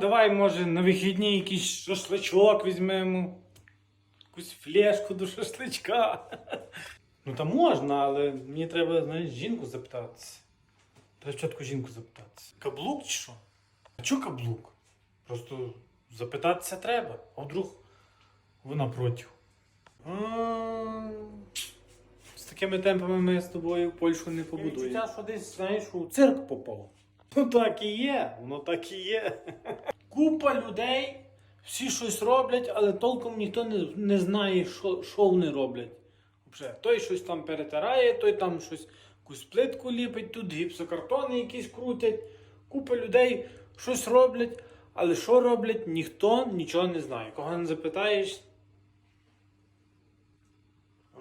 Давай, може, на вихідні якийсь шашличок візьмемо. Якусь флешку до шашличка. Ну та можна, але мені треба, знаєш, жінку запитатися. Треба спочатку жінку запитатися. Каблук чи що? А чого каблук? Просто запитатися треба. А вдруг вона проти. А, З такими темпами ми з тобою Польщу не побудуємо. Відчуття, що десь, знаєш, у цирк попав. Ну так і є, воно так і є. Купа людей, всі щось роблять, але толком ніхто не, не знає, що, що вони роблять. Вже той щось там перетирає, той там щось якусь плитку ліпить, тут гіпсокартони якісь крутять. Купа людей щось роблять, але що роблять, ніхто нічого не знає. Кого не запитаєш,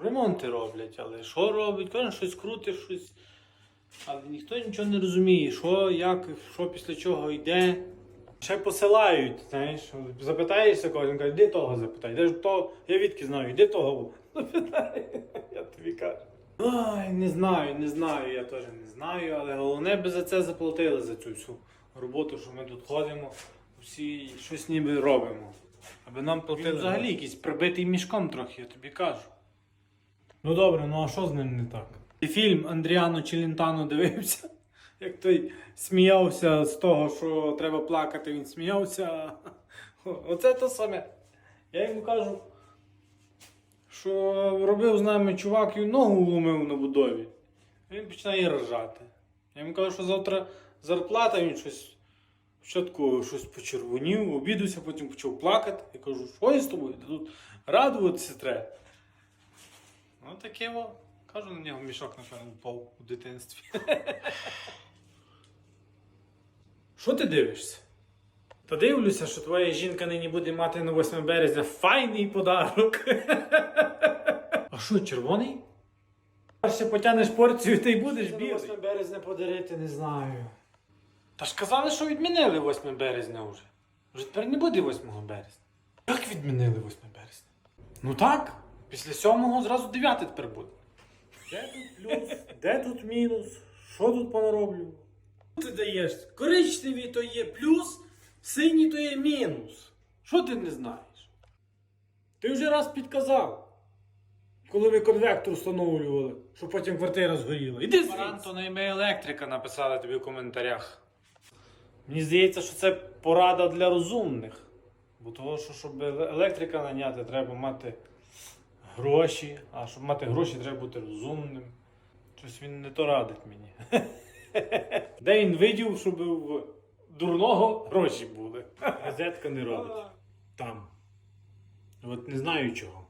ремонти роблять, але що роблять? Кожен щось крутить, щось. Але ніхто нічого не розуміє, що, як, що після чого йде. Ще посилають, знаєш, запитаєшся когось, він каже, де того запитай, де ж того, я відки знаю, де того запитай, я тобі кажу. Ой, не знаю, не знаю, я теж не знаю, але головне би за це заплатили за цю всю роботу, що ми тут ходимо, всі щось ніби робимо. Аби нам платили. Він взагалі якийсь прибитий мішком трохи, я тобі кажу. Ну добре, ну а що з ним не так? Фільм Андріано Челентано дивився, як той сміявся з того, що треба плакати, він сміявся. Оце те саме. Я йому кажу, що робив з нами чувак і ногу вломив на будові. Він починає ржати. Я йому кажу, що завтра зарплата, він щось спочатку щось почервонів, обідався, потім почав плакати. Я кажу, що я з тобою? Тут радуватися треба. Ну таке во. Кажу на нього мішок, напевно, впав у дитинстві. Що ти дивишся? Та дивлюся, що твоя жінка нині буде мати на 8 березня файний подарок. А що, червоний? Ще потягнеш порцію, ти й будеш білий. 8 березня подарити не знаю. Та ж казали, що відмінили 8 березня вже. Вже тепер не буде 8 березня. Як відмінили 8 березня? Ну так, після 7 зразу 9 тепер буде. Де тут плюс? Де тут мінус? Що тут понароблю? Ти даєш? Коричневі то є плюс, синій то є мінус. Що ти не знаєш? Ти вже раз підказав. Коли ми конвектор встановлювали, щоб потім квартира згоріла. Іди звідси. Антона електрика написали тобі в коментарях. Мені здається, що це порада для розумних. Бо того, що щоб електрика наняти, треба мати гроші, а щоб мати гроші, треба бути розумним. Щось він не то радить мені. Де він видів, щоб в дурного гроші були. Газетка не робить. Там. От не знаю чого.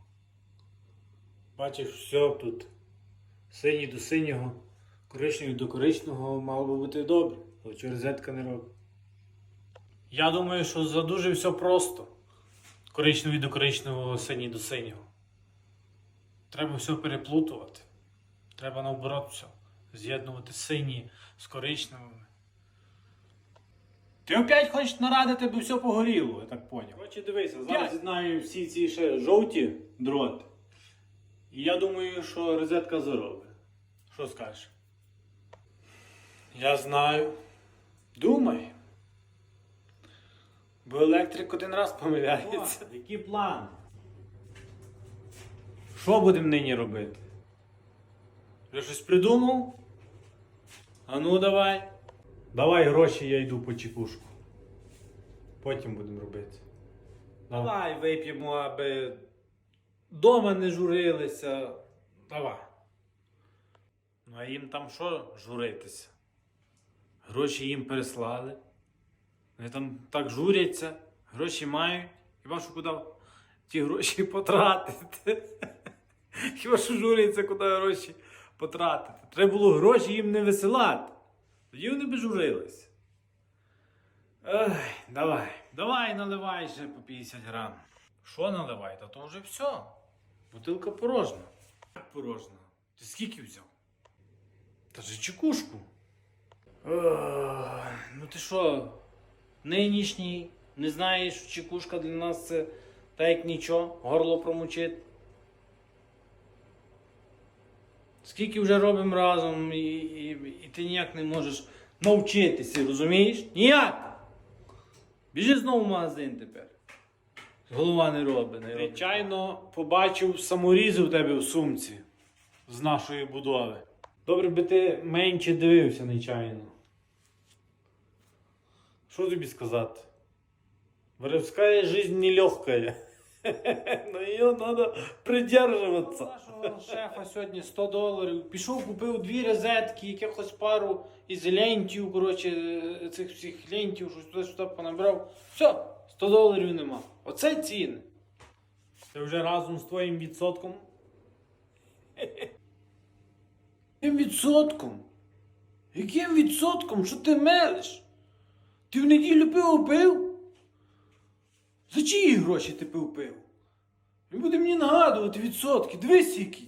Бачиш, все тут. Синій до синього, коричневий до коричневого мало би бути добре, але чого розетка не робить. Я думаю, що за дуже все просто. Коричневий до коричневого, синій до синього. Треба все переплутувати. Треба наоборот все. З'єднувати сині з коричневими. Ти опять хочеш нарадити, би все погоріло, я так поняв. Коротше, дивися, зараз з'єднаю всі ці ще жовті дроти. І я думаю, що розетка заробить. Що скажеш? Я знаю. Думай. Бо електрик один раз помиляється. Які плани? Що будемо нині робити? Вже щось придумав? А ну давай. Давай гроші, я йду по чекушку. Потім будемо робити. Давай вип'ємо, аби дома не журилися. Давай. Ну а їм там що журитися? Гроші їм переслали. Вони там так журяться, гроші мають. Хіба що куди ті гроші потратити? Хіба що журяться, куди гроші потратити? Треба було гроші їм не висилати. Тоді вони б журилися. Ой, давай. Давай, наливай ще по 50 грам. Що наливай? Та то вже все. Бутилка порожна. Як порожна? Ти скільки взяв? Та ж чекушку. Ну ти що, нинішній, не знаєш, чекушка для нас це та як нічого, горло промочить. Скільки вже робимо разом, і, і, і ти ніяк не можеш навчитися, розумієш? Ніяк! Біжи знову в магазин тепер. Голова не робить, не робить. Нечайно побачив саморізи у тебе в сумці з нашої будови. Добре би ти менше дивився нечайно. Що тобі сказати? Воровская жизнь нелегкая. Но ее надо придерживаться. Нашого шефа сьогодні 100 доларів. Пішов, купив дві розетки, якихось пару із лентів, коротше, цих всіх лентів, щось туди-сюди понабрав. Все, 100 доларів нема. Оце ціни. Це вже разом з твоїм відсотком. Яким відсотком? Яким відсотком? Що ти мелиш? Ти в неділю пиво пив? За чиї гроші ти пив пиво? Він буде мені нагадувати відсотки. Дивись які.